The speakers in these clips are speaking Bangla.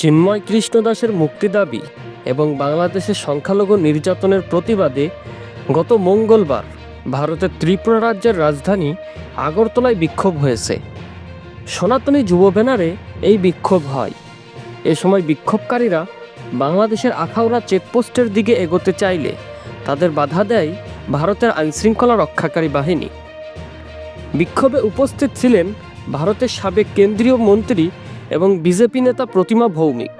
চিন্ময় কৃষ্ণ দাসের মুক্তি দাবি এবং বাংলাদেশের সংখ্যালঘু নির্যাতনের প্রতিবাদে গত মঙ্গলবার ভারতের ত্রিপুরা রাজ্যের রাজধানী আগরতলায় বিক্ষোভ হয়েছে। সনাতনী যুব ব্যানারে এই বিক্ষোভ হয়। এ সময় বিক্ষোভকারীরা বাংলাদেশের আখাউড়া চেকপোস্টের দিকে এগোতে চাইলে তাদের বাধা দেয় ভারতের আইনশৃঙ্খলা রক্ষাকারী বাহিনী। বিক্ষোভে উপস্থিত ছিলেন ভারতের সাবেক কেন্দ্রীয় মন্ত্রী এবং বিজেপি নেতা প্রতিমা ভৌমিক।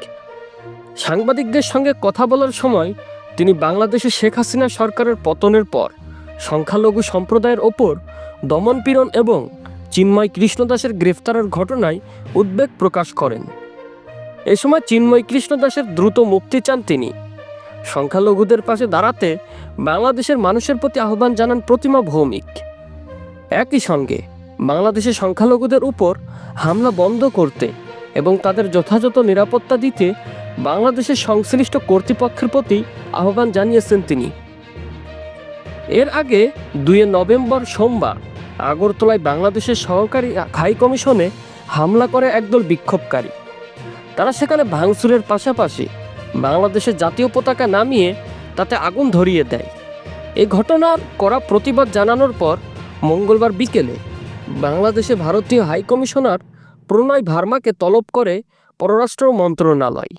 সাংবাদিকদের সঙ্গে কথা বলার সময় তিনি বাংলাদেশে শেখ হাসিনা সরকারের পতনের পর সংখ্যালঘু সম্প্রদায়ের ওপর দমনপীড়ন এবং চিন্ময় কৃষ্ণদাসের গ্রেফতারের ঘটনায় উদ্বেগ প্রকাশ করেন। এ সময় চিন্ময় কৃষ্ণদাসের দ্রুত মুক্তি চান তিনি। সংখ্যালঘুদের পাশে দাঁড়াতে বাংলাদেশের মানুষের প্রতি আহ্বান জানান প্রতিমা ভৌমিক। একই সঙ্গে বাংলাদেশের সংখ্যালঘুদের উপর হামলা বন্ধ করতে এবং তাদের যথাযথ নিরাপত্তা দিতে বাংলাদেশের সংশ্লিষ্ট কর্তৃপক্ষের প্রতি আহ্বান জানিয়েছেন তিনি। এর আগে দুই নভেম্বর সোমবার আগরতলায় বাংলাদেশের সহকারী হাই কমিশনে হামলা করে একদল বিক্ষোভকারী। তারা সেখানে ভাঙচুরের পাশাপাশি বাংলাদেশের জাতীয় পতাকা নামিয়ে তাতে আগুন ধরিয়ে দেয়। এই ঘটনার কড়া প্রতিবাদ জানানোর পর মঙ্গলবার বিকেলে বাংলাদেশে ভারতীয় হাই কমিশনার প্রণয় ভার্মাকে তলব করে পররাষ্ট্র মন্ত্রণালয়।